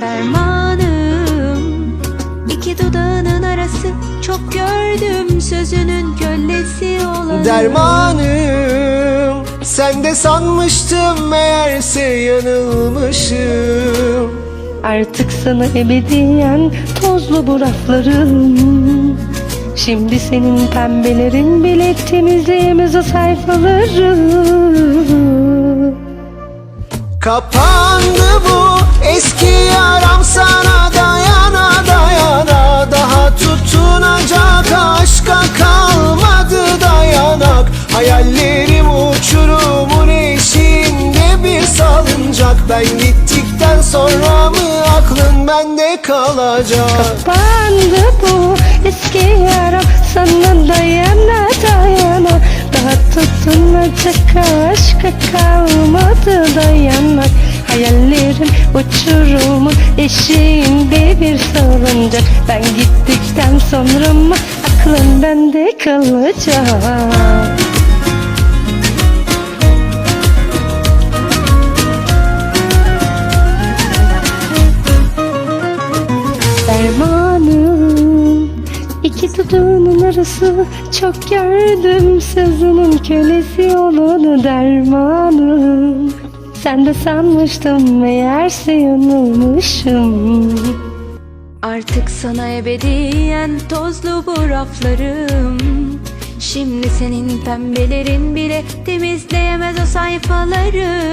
Dermanım iki dudağının arası Çok gördüm sözünün kölesi olan Dermanım Sen de sanmıştım meğerse yanılmışım. Artık sana ebediyen tozlu bu raflarım Şimdi senin pembelerin bile temizleyemez o sayfaları. Kapandı bu Ben gittikten sonra mı aklın bende kalacak? Kapandı bu eski yaram sana dayana dayana Daha tutunacak aşka kalmadı dayanak Hayallerim uçurumun eşiğinde bir salıncak Ben gittikten sonra mı aklın bende kalacak Dermanım iki dudağının arası Çok gördüm sözünün kölesi olanı dermanım. Sen de sanmıştım meğerse yanılmışım. Artık sana ebediyen tozlu bu raflarım. Şimdi senin pembelerin bile temizleyemez o sayfaları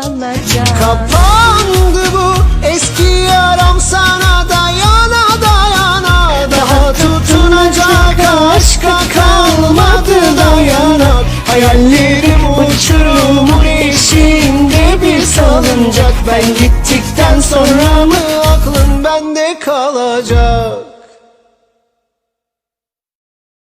kalacak Kapandı bu eski yaram sana dayana dayana. Daha tutunacak aşka kalmadı dayanak Hayallerim uçurumun içinde bir salıncak. Ben gittikten sonra mı aklın bende kalacak?